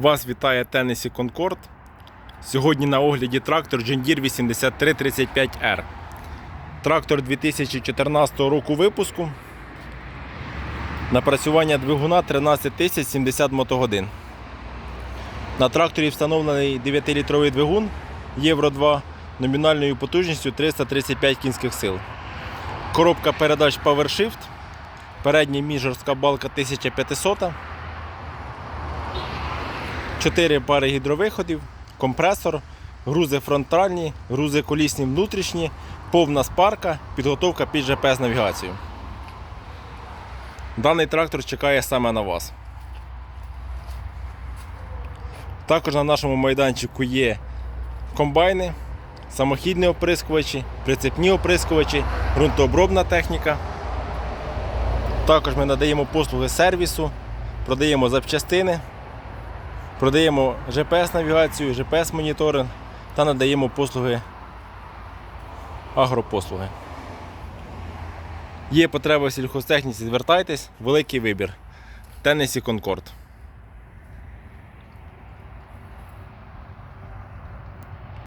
Вас вітає Tennessee Concord. Сьогодні на огляді трактор John Deere 8335R. Трактор 2014 року випуску. Напрацювання двигуна 13070 мотогодин. На тракторі встановлений 9-літровий двигун Євро 2 номінальною потужністю 335 кінських сил. Коробка передач PowerShift. Передня міжорська балка 1500. 4 пари гідровиходів, компресор, грузи фронтальні, грузи колісні внутрішні, повна спарка, підготовка під GPS-навігацію. Даний трактор чекає саме на вас. Також на нашому майданчику є комбайни, самохідні оприскувачі, прицепні оприскувачі, ґрунтообробна техніка. Також ми надаємо послуги сервісу, продаємо запчастини. Продаємо GPS-навігацію, GPS-моніторинг та надаємо послуги агропослуги. Є потреба в сільхозтехніці, звертайтесь, великий вибір. Теннесі Concord.